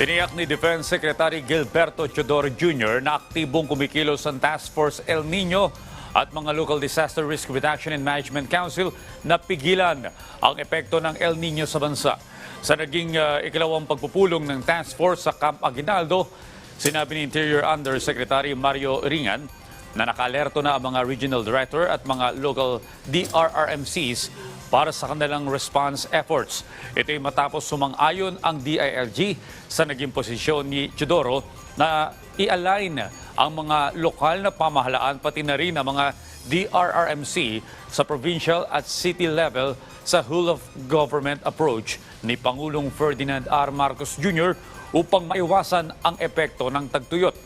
Tiniyak ni Defense Secretary Gilberto Chodor Jr. na aktibong kumikilos ang Task Force El Nino at mga Local Disaster Risk Reduction and Management Council na pigilan ang epekto ng El Nino sa bansa. Sa naging uh, ikalawang pagpupulong ng Task Force sa Camp Aguinaldo, sinabi ni Interior Undersecretary Mario Ringan na nakalerto na ang mga regional director at mga local DRRMCs para sa kanilang response efforts. Ito ay matapos sumang-ayon ang DILG sa naging posisyon ni Chidoro na i-align ang mga lokal na pamahalaan pati na rin ang mga DRRMC sa provincial at city level sa whole of government approach ni Pangulong Ferdinand R. Marcos Jr. upang maiwasan ang epekto ng tagtuyot.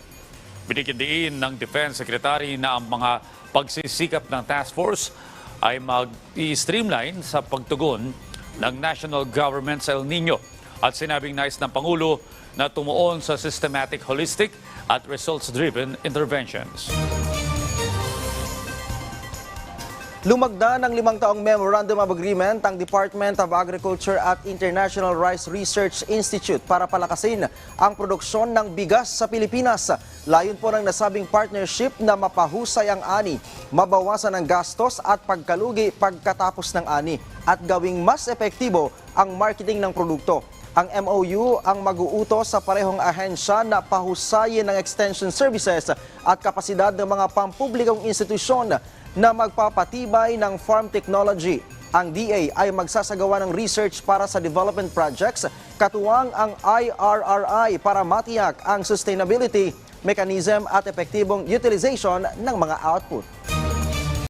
Binigyan din ng Defense Secretary na ang mga pagsisikap ng task force ay mag-streamline sa pagtugon ng national government sa El Nino. At sinabing nais ng Pangulo na tumuon sa systematic, holistic at results-driven interventions. Lumagda ng limang taong Memorandum of Agreement ang Department of Agriculture at International Rice Research Institute para palakasin ang produksyon ng bigas sa Pilipinas. Layon po ng nasabing partnership na mapahusay ang ani, mabawasan ang gastos at pagkalugi pagkatapos ng ani at gawing mas epektibo ang marketing ng produkto. Ang MOU ang mag-uutos sa parehong ahensya na pahusayin ng extension services at kapasidad ng mga pampublikong institusyon na magpapatibay ng farm technology. Ang DA ay magsasagawa ng research para sa development projects, katuwang ang IRRI para matiyak ang sustainability, mechanism at epektibong utilization ng mga output.